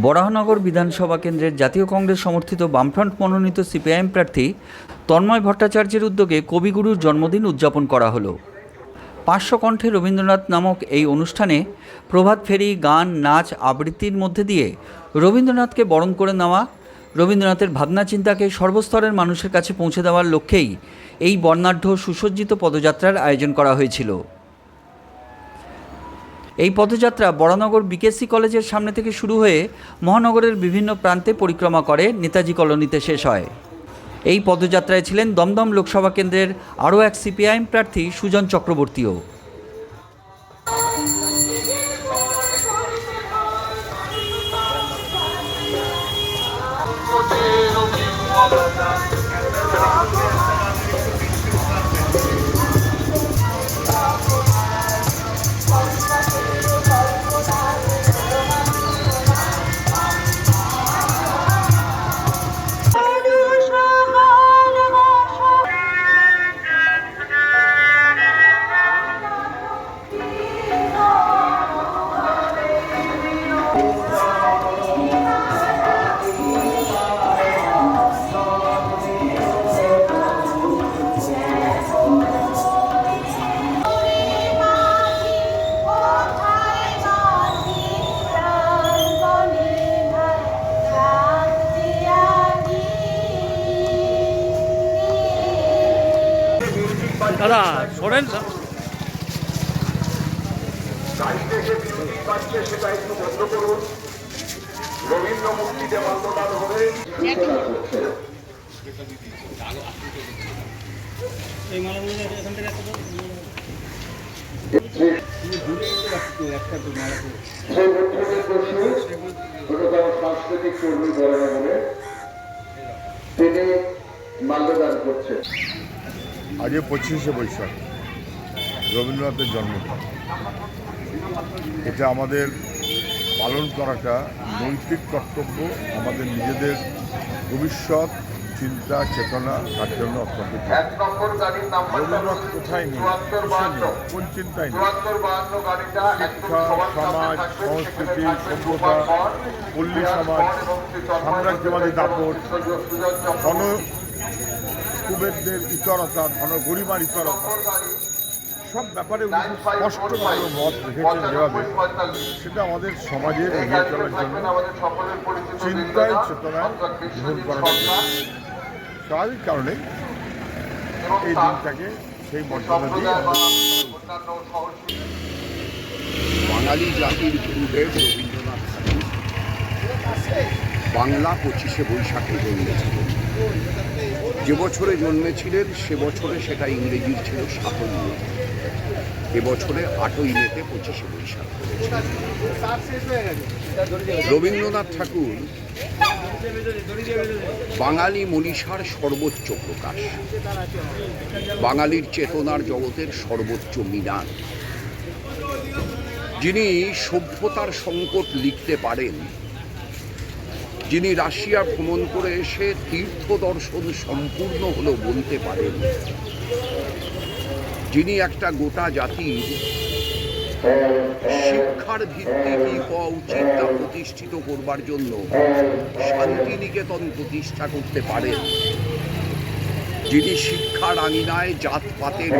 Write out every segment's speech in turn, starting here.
বরাহনগর বিধানসভা কেন্দ্রের জাতীয় কংগ্রেস সমর্থিত বামফ্রন্ট মনোনীত সিপিআইএম প্রার্থী তন্ময় ভট্টাচার্যের উদ্যোগে কবিগুরুর জন্মদিন উদযাপন করা হলো। পাঁচশো কণ্ঠে রবীন্দ্রনাথ নামক এই অনুষ্ঠানে প্রভাত ফেরি, গান, নাচ আবৃত্তির মধ্যে দিয়ে রবীন্দ্রনাথকে বরণ করে নেওয়া, রবীন্দ্রনাথের ভাবনা চিন্তাকে সর্বস্তরের মানুষের কাছে পৌঁছে দেওয়ার লক্ষ্যেই এই বর্ণাঢ্য সুসজ্জিত পদযাত্রার আয়োজন করা হয়েছিল। এই পদযাত্রা বরানগর বিকেসি কলেজের সামনে থেকে শুরু হয়ে মহানগরের বিভিন্ন প্রান্তে পরিক্রমা করে নেতাজি কলোনিতে শেষ হয়। এই পদযাত্রায় ছিলেন দমদম লোকসভা কেন্দ্রের আরও এক সিপিআইএম প্রার্থী সুজন চক্রবর্তীও। দাদা শোনেন না। গাড়িতে যে বিদ্যুৎ পাচ্ছে সেটা একটু বন্ধ করুন। রবীন্দ্র বৈঠকের বসে ছোটতম সাংস্কৃতিক কর্মী বলা, তিনি মাল্যদান করছেন। আজকে পঁচিশে বৈশাখ রবীন্দ্রনাথের জন্মদিন এটা আমাদের পালন করাটা নৈতিক কর্তব্য আমাদের নিজেদের ভবিষ্যৎ চিন্তা চেতনা তার জন্য অত্যন্ত রবীন্দ্রনাথ কোথায় নেই? কোন চিন্তায় নেই শিক্ষা সমাজ সংস্কৃতি সভ্যতা পল্লী সমাজ সাম্রাজ্যবাদী দাপট কুবেরদের ইতরতা ধন গরিমার ইতরতা, সব ব্যাপারে উনি খুব স্পষ্টভাবে মত রেখেছেন যেভাবে। সেটা আমাদের সমাজের এগিয়ে চলার জন্য চিন্তায়, চেতনায় গ্রহণ করার জন্য। স্বাভাবিক কারণে এই দিনটাকে সেই মর্যাদা দিয়ে বাঙালি জাতির গুরুদেব রবীন্দ্রনাথ বাংলা পঁচিশে বৈশাখে জন্মেছিলেন। যে বছরে জন্মেছিলেন, সে বছরে সেটা ইংরেজির ছিল সাতই মে। এবছরে আটই মেতে পঁচিশে বৈশাখ রবীন্দ্রনাথ ঠাকুর বাঙালি মনীষার সর্বোচ্চ প্রকাশ। বাঙালির চেতনার জগতের সর্বোচ্চ মিনার। যিনি সভ্যতার সংকট লিখতে পারেন যিনি রাশিয়া ভ্রমণ করে এসে তীর্থ দর্শন সম্পূর্ণ হলো বলতে পারেন। যিনি একটা গোটা জাতির শিক্ষার ভিত্তি কি হওয়া উচিত তা প্রতিষ্ঠিত করবার জন্য শান্তিনিকেতন প্রতিষ্ঠা করতে পারেন। যিনি শিক্ষার আঙিনায় জাতপাতের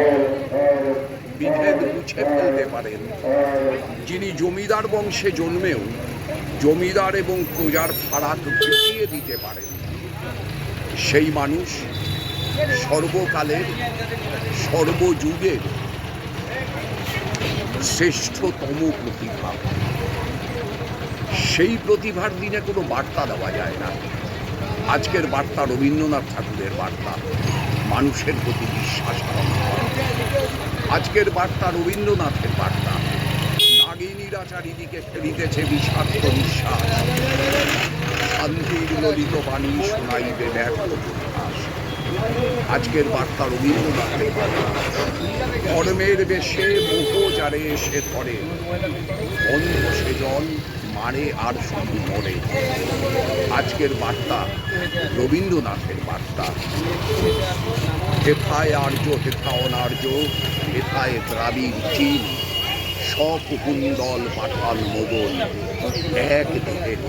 বিভেদ মুছে ফেলতে পারেন। যিনি জমিদার বংশে জন্মেও জমিদার এবং প্রজার ফারাক ঘুচিয়ে দিতে পারেন সেই মানুষ সর্বকালের, সর্বযুগের শ্রেষ্ঠতম প্রতিভা। সেই প্রতিভার দিনে কোনো বার্তা দেওয়া যায় না। আজকের বার্তা রবীন্দ্রনাথ ঠাকুরের বার্তা, মানুষের প্রতি বিশ্বাস আজকের বার্তা রবীন্দ্রনাথের বার্তা। চারিদিকে ফেলিতেছে বিষাক্ত নিঃশ্বাস। শান্তির ললিত বাণী শোনাইবে ব্যর্থ আজকের বার্তা রবীন্দ্রনাথের বার্তা কর্মের বেশে মোহ যারে এসে ধরে অন্ধ সে জল মারে আর শুধু মরে। আজকের বার্তা রবীন্দ্রনাথের বার্তা। হেথায় আর্য হেথা অনার্য, হেথায় দ্রাবিড়, চীন। সব কুন্দল পাঠান মোগল এক ঋণ।